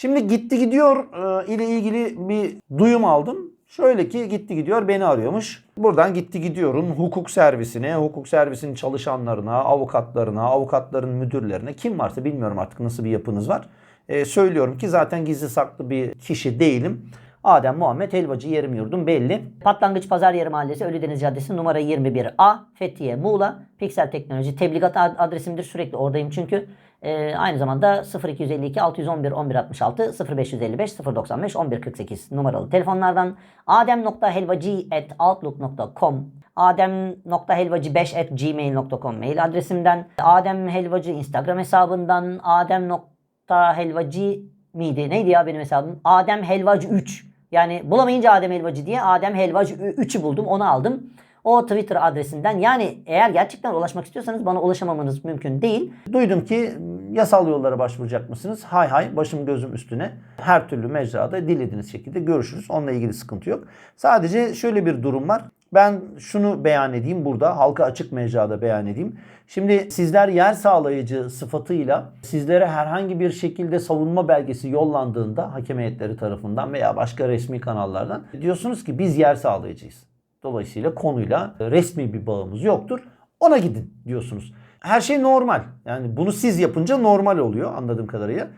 Şimdi gitti gidiyor e, ile ilgili bir duyum aldım. Şöyle ki gitti gidiyor beni arıyormuş. Buradan gitti gidiyorun hukuk servisine, hukuk servisinin çalışanlarına, avukatlarına, avukatların müdürlerine kim varsa bilmiyorum artık nasıl bir yapınız var. E, söylüyorum ki zaten gizli saklı bir kişi değilim. Adem Muhammed Helvacı yerim yurdum belli. Patlangıç Pazar Yeri Mahallesi Ölüdeniz Caddesi numara 21A Fethiye Muğla Piksel Teknoloji tebligat ad- adresimdir sürekli oradayım çünkü. Ee, aynı zamanda 0252 611 1166 0555 095 1148 numaralı telefonlardan adem.helvacı@outlook.com adem.helvacı5@gmail.com mail adresimden Adem Helvacı Instagram hesabından adem.helvacı miydi? Neydi ya benim hesabım? Adem Helvacı 3. Yani bulamayınca Adem Helvacı diye Adem Helvacı 3'ü buldum. Onu aldım. O Twitter adresinden yani eğer gerçekten ulaşmak istiyorsanız bana ulaşamamanız mümkün değil. Duydum ki yasal yollara başvuracak mısınız? Hay hay başım gözüm üstüne. Her türlü mecrada dilediğiniz şekilde görüşürüz. Onunla ilgili sıkıntı yok. Sadece şöyle bir durum var. Ben şunu beyan edeyim burada. Halka açık mecrada beyan edeyim. Şimdi sizler yer sağlayıcı sıfatıyla sizlere herhangi bir şekilde savunma belgesi yollandığında hakem heyetleri tarafından veya başka resmi kanallardan diyorsunuz ki biz yer sağlayıcıyız. Dolayısıyla konuyla resmi bir bağımız yoktur. Ona gidin diyorsunuz. Her şey normal. Yani bunu siz yapınca normal oluyor anladığım kadarıyla.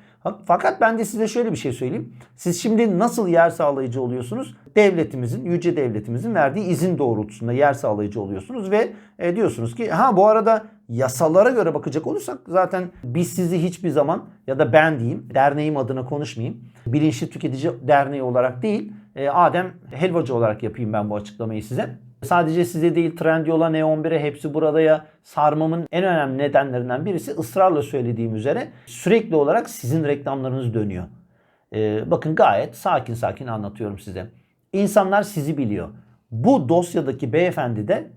Fakat ben de size şöyle bir şey söyleyeyim. Siz şimdi nasıl yer sağlayıcı oluyorsunuz? Devletimizin, yüce devletimizin verdiği izin doğrultusunda yer sağlayıcı oluyorsunuz ve e, diyorsunuz ki ha bu arada yasalara göre bakacak olursak zaten biz sizi hiçbir zaman ya da ben diyeyim derneğim adına konuşmayayım. Bilinçli Tüketici Derneği olarak değil e, Adem Helvacı olarak yapayım ben bu açıklamayı size. Sadece size değil Trendyol'a, Ne11'e hepsi buradaya sarmamın en önemli nedenlerinden birisi ısrarla söylediğim üzere sürekli olarak sizin reklamlarınız dönüyor. Ee, bakın gayet sakin sakin anlatıyorum size. İnsanlar sizi biliyor. Bu dosyadaki beyefendi de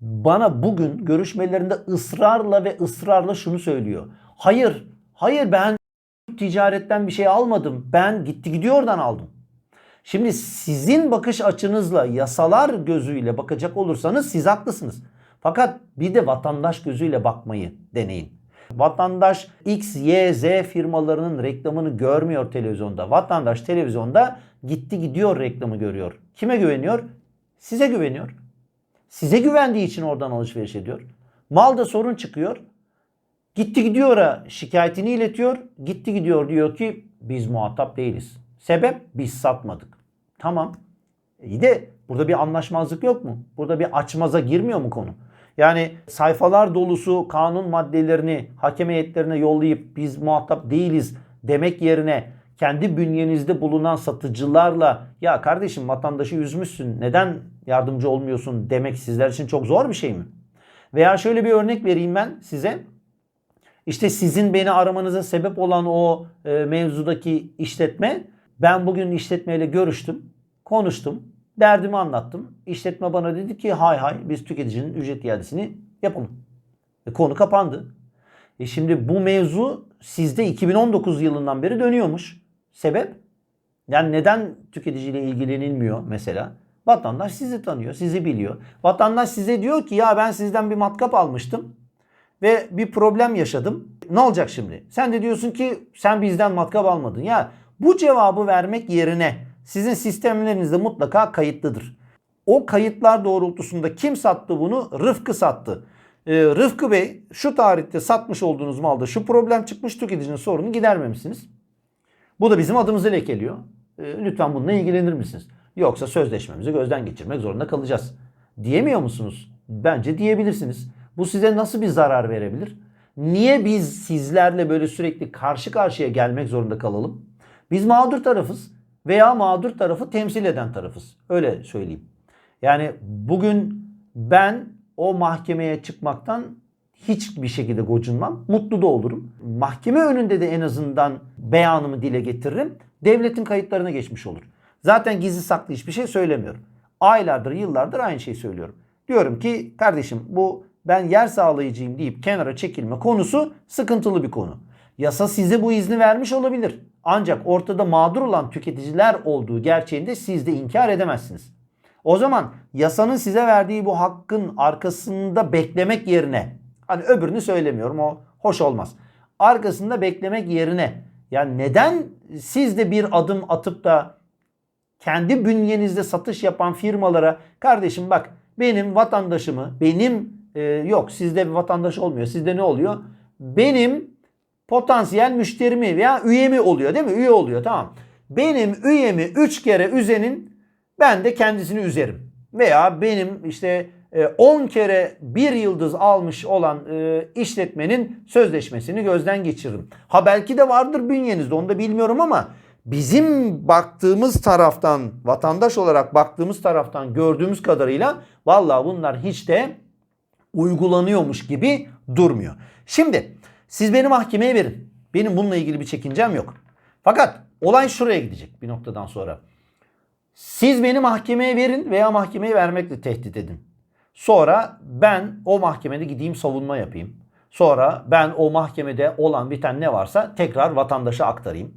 bana bugün görüşmelerinde ısrarla ve ısrarla şunu söylüyor. Hayır, hayır ben ticaretten bir şey almadım. Ben gitti gidiyordan aldım. Şimdi sizin bakış açınızla yasalar gözüyle bakacak olursanız siz haklısınız. Fakat bir de vatandaş gözüyle bakmayı deneyin. Vatandaş X, Y, Z firmalarının reklamını görmüyor televizyonda. Vatandaş televizyonda gitti gidiyor reklamı görüyor. Kime güveniyor? Size güveniyor. Size güvendiği için oradan alışveriş ediyor. Malda sorun çıkıyor. Gitti gidiyora şikayetini iletiyor. Gitti gidiyor diyor ki biz muhatap değiliz. Sebep biz satmadık. Tamam. İyi de burada bir anlaşmazlık yok mu? Burada bir açmaza girmiyor mu konu? Yani sayfalar dolusu kanun maddelerini hakem heyetlerine yollayıp biz muhatap değiliz demek yerine kendi bünyenizde bulunan satıcılarla ya kardeşim vatandaşı üzmüşsün neden yardımcı olmuyorsun demek sizler için çok zor bir şey mi? Veya şöyle bir örnek vereyim ben size. İşte sizin beni aramanıza sebep olan o e, mevzudaki işletme ben bugün işletmeyle görüştüm, konuştum, derdimi anlattım. İşletme bana dedi ki hay hay biz tüketicinin ücret iadesini yapalım. E, konu kapandı. E şimdi bu mevzu sizde 2019 yılından beri dönüyormuş. Sebep? Yani neden tüketiciyle ilgilenilmiyor mesela? Vatandaş sizi tanıyor, sizi biliyor. Vatandaş size diyor ki ya ben sizden bir matkap almıştım ve bir problem yaşadım. Ne olacak şimdi? Sen de diyorsun ki sen bizden matkap almadın. Ya bu cevabı vermek yerine sizin sistemlerinizde mutlaka kayıtlıdır. O kayıtlar doğrultusunda kim sattı bunu? Rıfkı sattı. Ee, Rıfkı Bey şu tarihte satmış olduğunuz malda şu problem çıkmış tüketicinin sorunu gidermemişsiniz. Bu da bizim adımızı lekeliyor. Ee, lütfen bununla ilgilenir misiniz? Yoksa sözleşmemizi gözden geçirmek zorunda kalacağız. Diyemiyor musunuz? Bence diyebilirsiniz. Bu size nasıl bir zarar verebilir? Niye biz sizlerle böyle sürekli karşı karşıya gelmek zorunda kalalım? Biz mağdur tarafız veya mağdur tarafı temsil eden tarafız. Öyle söyleyeyim. Yani bugün ben o mahkemeye çıkmaktan hiçbir şekilde gocunmam. Mutlu da olurum. Mahkeme önünde de en azından beyanımı dile getiririm. Devletin kayıtlarına geçmiş olur. Zaten gizli saklı hiçbir şey söylemiyorum. Aylardır, yıllardır aynı şeyi söylüyorum. Diyorum ki kardeşim bu ben yer sağlayıcıyım deyip kenara çekilme konusu sıkıntılı bir konu. Yasa size bu izni vermiş olabilir. Ancak ortada mağdur olan tüketiciler olduğu gerçeğini de siz de inkar edemezsiniz. O zaman yasanın size verdiği bu hakkın arkasında beklemek yerine hani öbürünü söylemiyorum o hoş olmaz. Arkasında beklemek yerine Yani neden siz de bir adım atıp da kendi bünyenizde satış yapan firmalara kardeşim bak benim vatandaşımı benim e, yok sizde bir vatandaş olmuyor. Sizde ne oluyor? Benim potansiyel müşterimi veya üyemi oluyor değil mi? Üye oluyor tamam. Benim üyemi 3 kere üzenin ben de kendisini üzerim. Veya benim işte e, 10 kere bir yıldız almış olan e, işletmenin sözleşmesini gözden geçiririm. Ha belki de vardır bünyenizde onu da bilmiyorum ama bizim baktığımız taraftan vatandaş olarak baktığımız taraftan gördüğümüz kadarıyla vallahi bunlar hiç de uygulanıyormuş gibi durmuyor. Şimdi siz beni mahkemeye verin. Benim bununla ilgili bir çekincem yok. Fakat olay şuraya gidecek bir noktadan sonra. Siz beni mahkemeye verin veya mahkemeye vermekle tehdit edin. Sonra ben o mahkemede gideyim savunma yapayım. Sonra ben o mahkemede olan biten ne varsa tekrar vatandaşa aktarayım.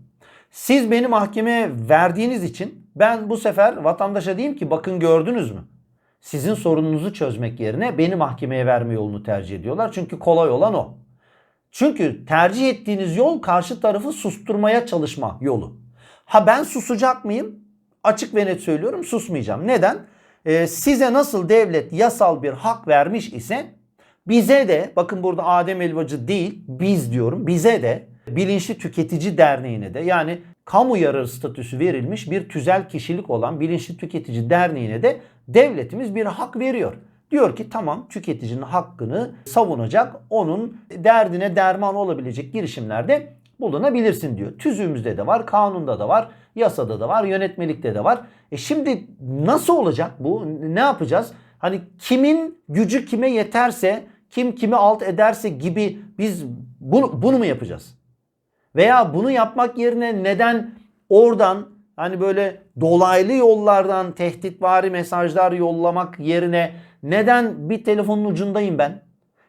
Siz beni mahkemeye verdiğiniz için ben bu sefer vatandaşa diyeyim ki bakın gördünüz mü? Sizin sorununuzu çözmek yerine beni mahkemeye verme yolunu tercih ediyorlar. Çünkü kolay olan o. Çünkü tercih ettiğiniz yol karşı tarafı susturmaya çalışma yolu. Ha ben susacak mıyım? Açık ve net söylüyorum susmayacağım. Neden? Ee, size nasıl devlet yasal bir hak vermiş ise bize de bakın burada Adem Elvacı değil biz diyorum bize de Bilinçli Tüketici Derneği'ne de yani kamu yararı statüsü verilmiş bir tüzel kişilik olan Bilinçli Tüketici Derneği'ne de devletimiz bir hak veriyor. Diyor ki tamam tüketicinin hakkını savunacak, onun derdine derman olabilecek girişimlerde bulunabilirsin diyor. Tüzüğümüzde de var, kanunda da var, yasada da var, yönetmelikte de var. E şimdi nasıl olacak bu? Ne yapacağız? Hani kimin gücü kime yeterse, kim kimi alt ederse gibi biz bunu, bunu mu yapacağız? Veya bunu yapmak yerine neden oradan hani böyle dolaylı yollardan tehditvari mesajlar yollamak yerine neden bir telefonun ucundayım ben?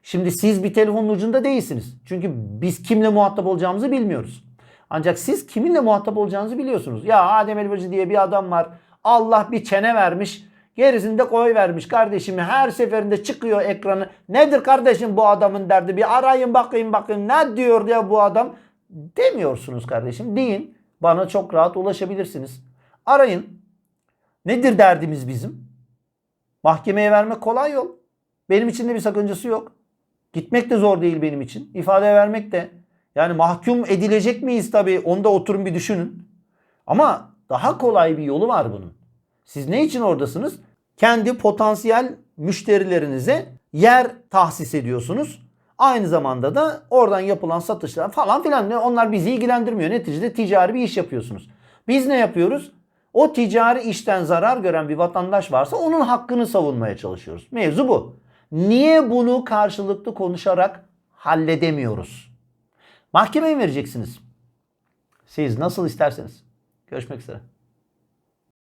Şimdi siz bir telefonun ucunda değilsiniz. Çünkü biz kimle muhatap olacağımızı bilmiyoruz. Ancak siz kiminle muhatap olacağınızı biliyorsunuz. Ya Adem Elbacı diye bir adam var. Allah bir çene vermiş. Gerisini de koy vermiş kardeşim. Her seferinde çıkıyor ekranı. Nedir kardeşim bu adamın derdi? Bir arayın bakayım bakayım ne diyor ya bu adam. Demiyorsunuz kardeşim. Deyin. Bana çok rahat ulaşabilirsiniz. Arayın. Nedir derdimiz bizim? Mahkemeye vermek kolay yol. Benim için de bir sakıncası yok. Gitmek de zor değil benim için. İfade vermek de. Yani mahkum edilecek miyiz tabii onu da oturun bir düşünün. Ama daha kolay bir yolu var bunun. Siz ne için oradasınız? Kendi potansiyel müşterilerinize yer tahsis ediyorsunuz. Aynı zamanda da oradan yapılan satışlar falan filan onlar bizi ilgilendirmiyor. Neticede ticari bir iş yapıyorsunuz. Biz ne yapıyoruz? O ticari işten zarar gören bir vatandaş varsa onun hakkını savunmaya çalışıyoruz. Mevzu bu. Niye bunu karşılıklı konuşarak halledemiyoruz? Mahkemeye vereceksiniz? Siz nasıl isterseniz. Görüşmek üzere.